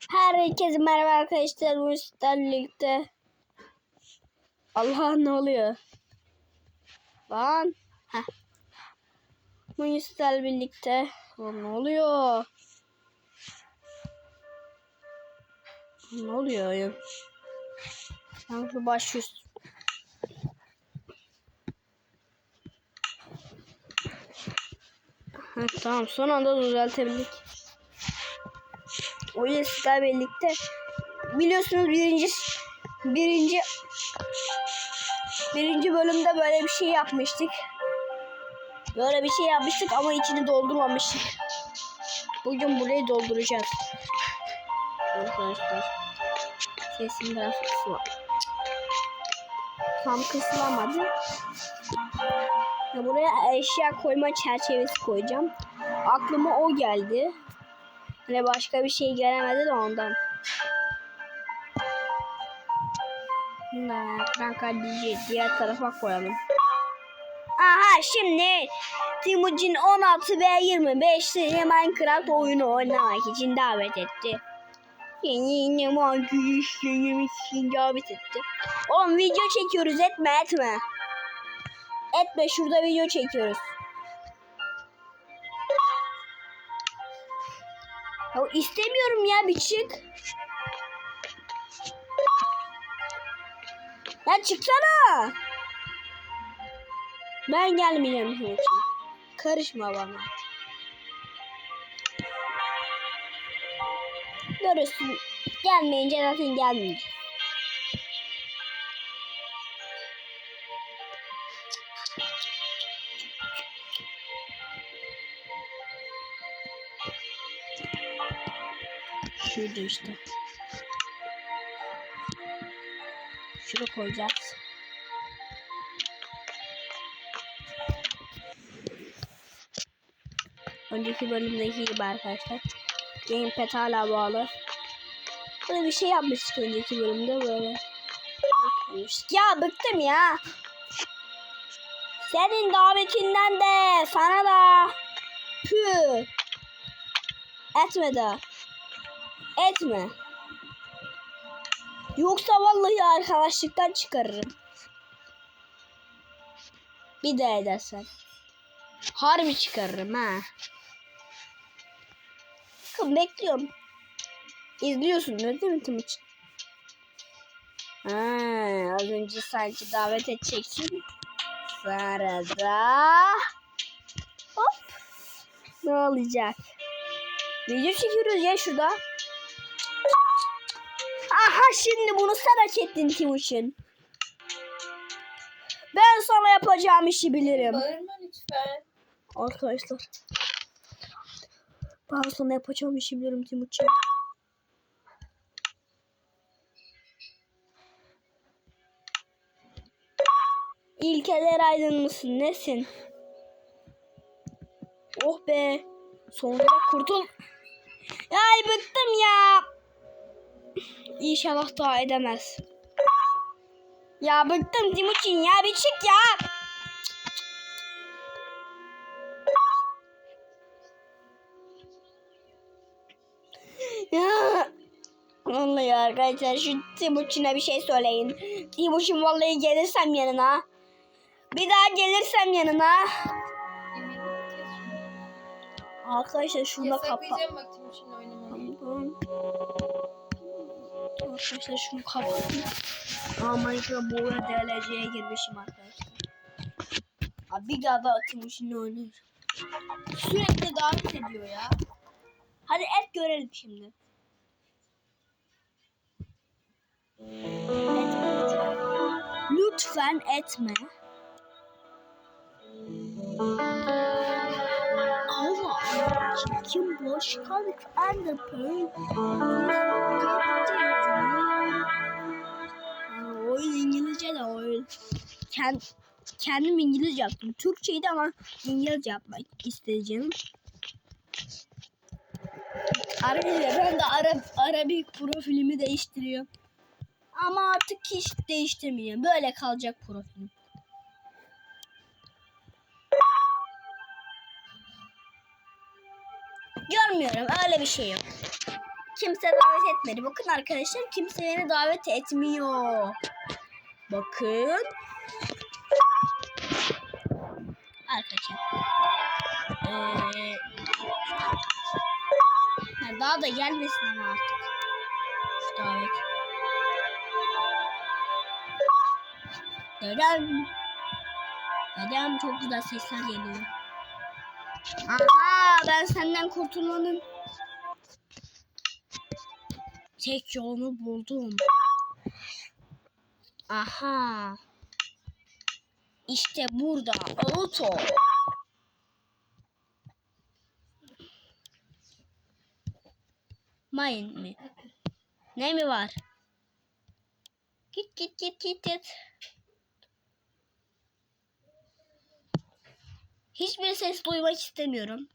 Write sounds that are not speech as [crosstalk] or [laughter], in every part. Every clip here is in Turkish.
Herkese merhaba arkadaşlar. Sizlerle birlikte. Allah ne oluyor? Lan. Heh. Sizlerle birlikte. Lan ne oluyor? Ne oluyor oyun? Ben şu baş yüz. Heh, tamam son anda düzeltebildik. Oyun sizlerle birlikte biliyorsunuz birinci birinci birinci bölümde böyle bir şey yapmıştık. Böyle bir şey yapmıştık ama içini doldurmamıştık. Bugün burayı dolduracağız. Arkadaşlar sesim biraz kısma. Tam kısılamadı. Ya buraya eşya koyma çerçevesi koyacağım. Aklıma o geldi. Hani başka bir şey gelemedi de ondan. Kardeşi diğer tarafa koyalım. Aha şimdi Timuçin 16 ve 25 Minecraft oyunu oynamak için davet etti. Yeni yeni Minecraft için davet etti. Oğlum video çekiyoruz etme etme. Etme şurada video çekiyoruz. Ya istemiyorum ya bir çık. Ya çıksana. Ben gelmeyeceğim senin için. Karışma bana. Görürsün. Gelmeyince zaten gelmeyeceğim. Şurada işte. Şunu koyacağız. Önceki bölümdeki gibi arkadaşlar. Gamepad hala bağlı. Böyle bir şey yapmıştık önceki bölümde böyle. Ya bıktım ya. Senin davetinden de sana da. Püh. Etme de. Etme. Yoksa vallahi arkadaşlıktan çıkarırım. Bir de edersen. Harbi çıkarırım ha. Bakın bekliyorum. İzliyorsun değil mi Timuçin? Az önce sanki davet edeceksin. Sonra da hop ne olacak? Video çekiyoruz ya şurada. Aha şimdi bunu sen hak ettin Timuçin. Ben sana yapacağım işi bilirim. Bağırma lütfen. Arkadaşlar. Ben sana yapacağım işi bilirim Timuçin. İlkeler aydın mısın? Nesin? Oh be. Sonunda kurtul. Ay bıktım ya. İnşallah daha edemez. Ya bıktım Timuçin ya bir çık ya. Ya. Vallahi arkadaşlar şu Timuçin'e bir şey söyleyin. Timuçin vallahi gelirsem yanına. Bir daha gelirsem yanına. Arkadaşlar şunu kapa. Yasaklayacağım bak Timuçin'le oynamayı. Tamam. Arkadaşlar şunu kapatayım. Aa Minecraft boğaya DLC'ye girmişim arkadaşlar. Abi daha da Timuçin'le oynuyor. Sürekli davet ediyor ya. Hadi et görelim şimdi. Lütfen. Etme. Allah kim başkanlık Enderpearl oyun Kend, kendim İngilizce yaptım. Türkçeydi ama İngilizce yapmak isteyeceğim. Arkadaşlar ben de Arap, Arabik profilimi değiştiriyorum. Ama artık hiç değiştirmeyeceğim. Böyle kalacak profilim. Görmüyorum. Öyle bir şey yok. kimse davet etmedi. Bakın arkadaşlar kimse beni davet etmiyor. Bakın. Arkadaşlar. Ee, ha, daha da gelmesin ama artık. Şu davet. Dedem. Dedem çok güzel sesler geliyor. Aha ben senden kurtulmanın tek yolunu buldum. Aha. İşte burada auto. Mine mi? Ne mi var? Git git git git git. Hiçbir ses duymak istemiyorum.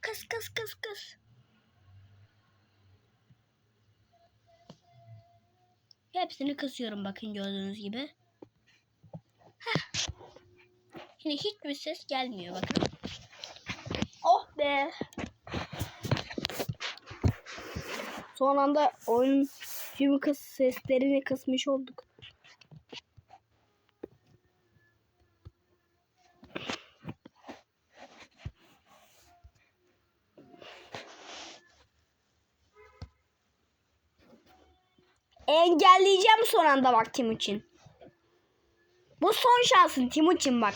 Kıs kıs kıs kıs. Hepsini kısıyorum bakın gördüğünüz gibi. Heh. Şimdi hiçbir ses gelmiyor bakın. Oh be. Son anda oyun film kıs seslerini kısmış olduk. Engelleyeceğim son anda bak Timuçin. Bu son şansın Timuçin bak.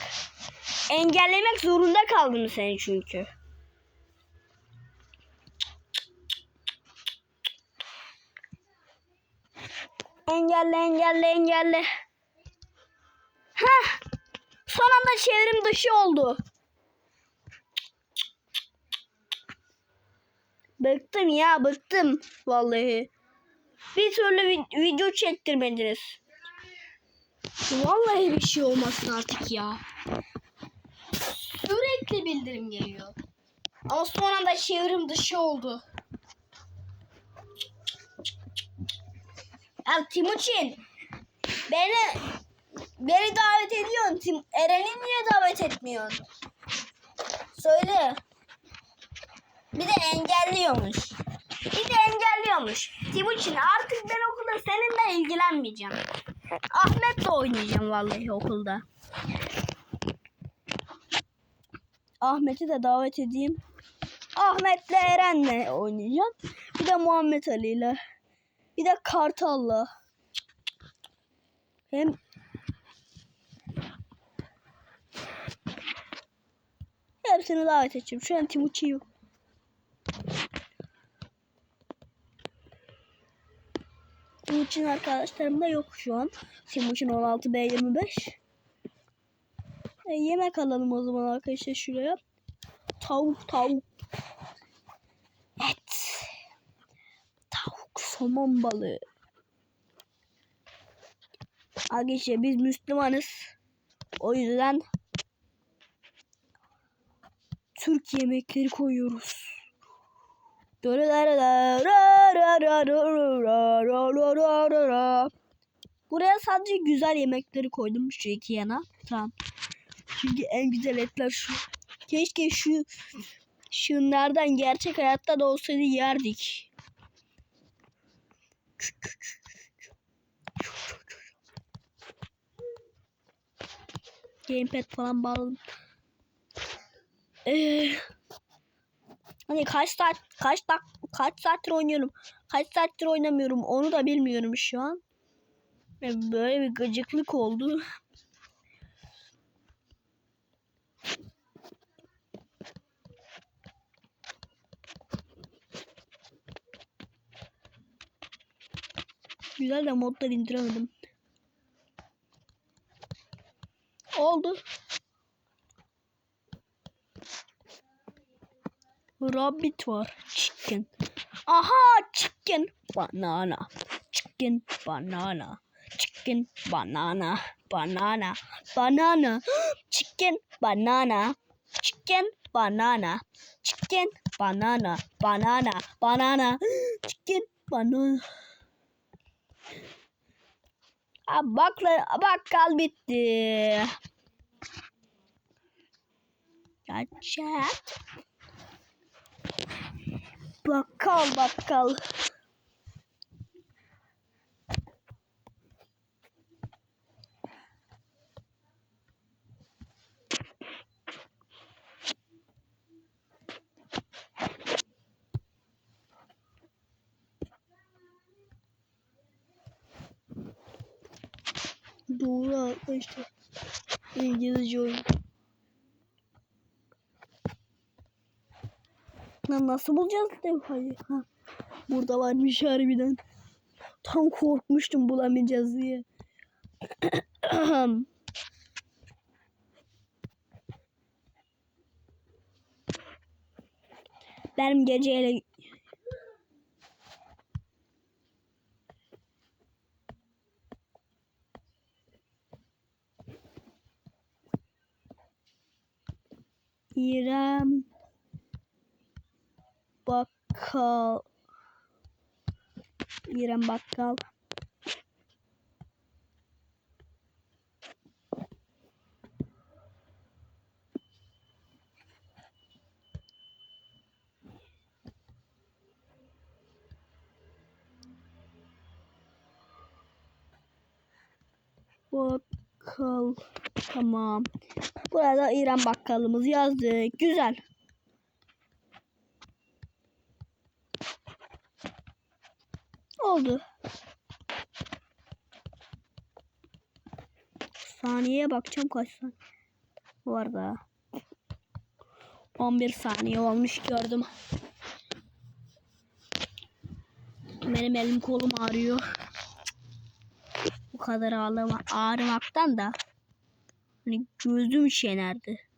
Engellemek zorunda kaldım seni çünkü. Engelle engelle engelle. Heh. Son anda çevrim dışı oldu. Bıktım ya bıktım vallahi. Bir türlü vi- video çektirmediniz. Vallahi bir şey olmasın artık ya. Sürekli bildirim geliyor. Ama son anda çevrim dışı oldu. Ya Timuçin beni beni davet ediyorsun. Tim, Eren'i niye davet etmiyorsun? Söyle. Bir de engelliyormuş. Bir de engelliyormuş. Timuçin artık ben okulda seninle ilgilenmeyeceğim. Ahmet'le oynayacağım vallahi okulda. Ahmet'i de davet edeyim. Ahmet'le Eren'le oynayacağım. Bir de Muhammed Ali'yle. Bir de Kartal'la. Hem Hepsini davet edeceğim. Şu an Timuçin yok. Timuçin arkadaşlarım da yok şu an. Timuçin 16B25. E, yemek alalım o zaman arkadaşlar şuraya. Tavuk tavuk. Et. Tavuk somon balığı. Arkadaşlar biz Müslümanız. O yüzden Türk yemekleri koyuyoruz. Buraya sadece güzel yemekleri koydum şu iki yana. Tamam. Çünkü en güzel etler şu. Keşke şu şunlardan gerçek hayatta da olsaydı yerdik. Gamepad falan bağladım. Ee, hani kaç saat kaç dak kaç saattir oynuyorum. Kaç saattir oynamıyorum onu da bilmiyorum şu an. Ve Böyle bir gıcıklık oldu. Güzel de modlar indiremedim. Oldu. Rabbit var. Chicken. Aha chicken banana. Chicken banana. Chicken banana. Banana. Banana. Chicken banana. Chicken banana. Chicken banana. Banana. Banana. Chicken banana. Aa, bakla, bakkal bitti. Gerçek. Bakkal bakkal. Doğru arkadaşlar. İngilizce oyun. Lan nasıl bulacağız levhayı? Ha. Burada varmış harbiden. Tam korkmuştum bulamayacağız diye. [clears throat] Benim geceyle İrem Bakkal İrem Bakkal Bakkal Tamam. Burada İrem Bakkalımız yazdık. Güzel. Oldu. Saniyeye bakacağım kaç saniye var daha. 11 saniye olmuş gördüm. Benim elim kolum ağrıyor. Bu kadar ağlama, ağrımaktan da hani gözüm şenerdi.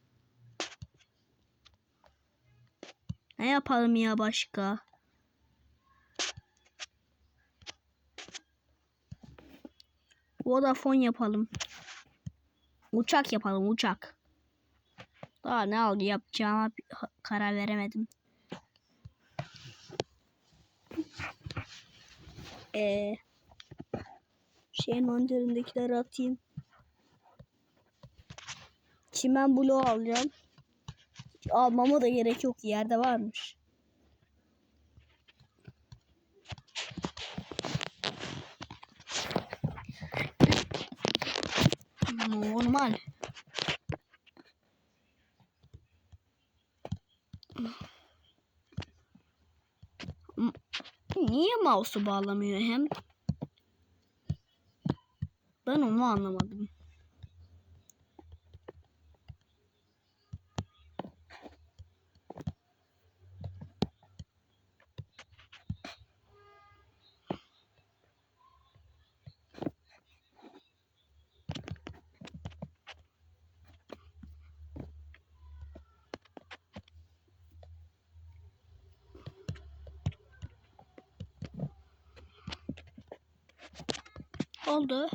Ne yapalım ya başka? Vodafone yapalım. Uçak yapalım uçak. Daha ne oldu yapacağıma karar veremedim. Ee, şeyin önderindekileri atayım. Çimen bloğu alacağım. Almama da gerek yok yerde varmış. Normal. Niye mouse'u bağlamıyor hem? Ben onu anlamadım. Oldu.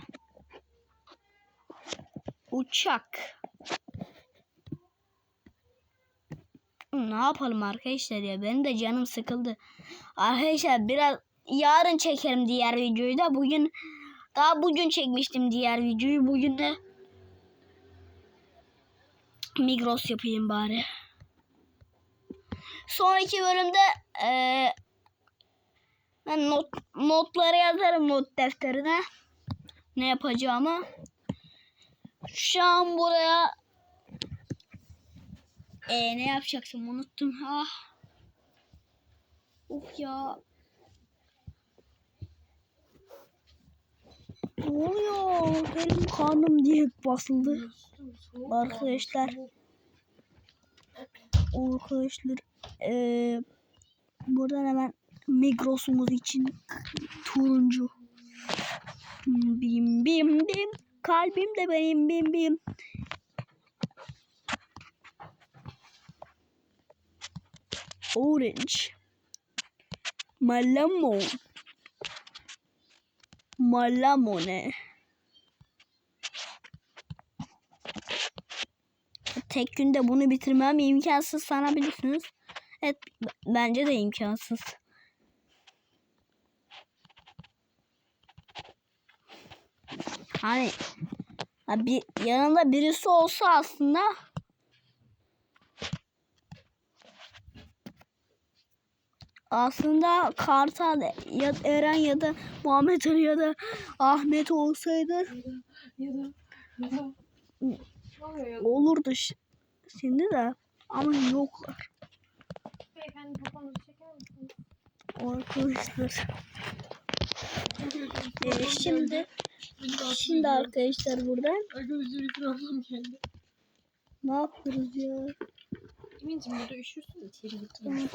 Uçak. Ne yapalım arkadaşlar ya? Benim de canım sıkıldı. Arkadaşlar biraz yarın çekerim diğer videoyu da. Bugün daha bugün çekmiştim diğer videoyu. Bugün de Migros yapayım bari. Sonraki bölümde eee ben not, notları yazarım not defterine. Ne yapacağımı. Şu an buraya e, ne yapacaksın unuttum. Ah. Of ya. Ne oluyor? Benim karnım diye basıldı. Arkadaşlar. Arkadaşlar. Eee buradan hemen Migros'umuz için turuncu. Bim bim bim. Kalbim de benim bim bim. Orange. Malamo. Malamo ne? Tek günde bunu bitirmem imkansız sanabilirsiniz. Evet bence de imkansız. Hani ha bir yanında birisi olsa aslında aslında Kartal ya Eren ya da Muhammed Ali ya da Ahmet olsaydı Ya da ya da. Ne oluyor ya? olurdu şimdi de ama yoklar Beyefendi kafanızı çeker misiniz? arkadaşlar. Ee, şimdi şimdi arkadaşlar buradan Arkadaşlar itirafım geldi. ne yapıyoruz ya? Emin'cim burada üşürsün içeri gitme.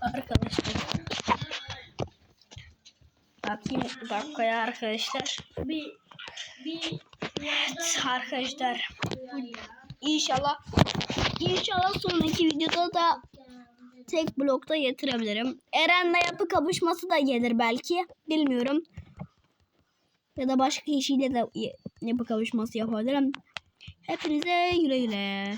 Arkadaşlar. Bakayım dakikaya arkadaşlar. Bir bir Evet arkadaşlar. İnşallah İnşallah sonraki videoda da tek blokta getirebilirim. Eren'le yapı kapışması da gelir belki. Bilmiyorum. Ya da başka kişiyle de yapı kapışması yapabilirim. Hepinize güle güle.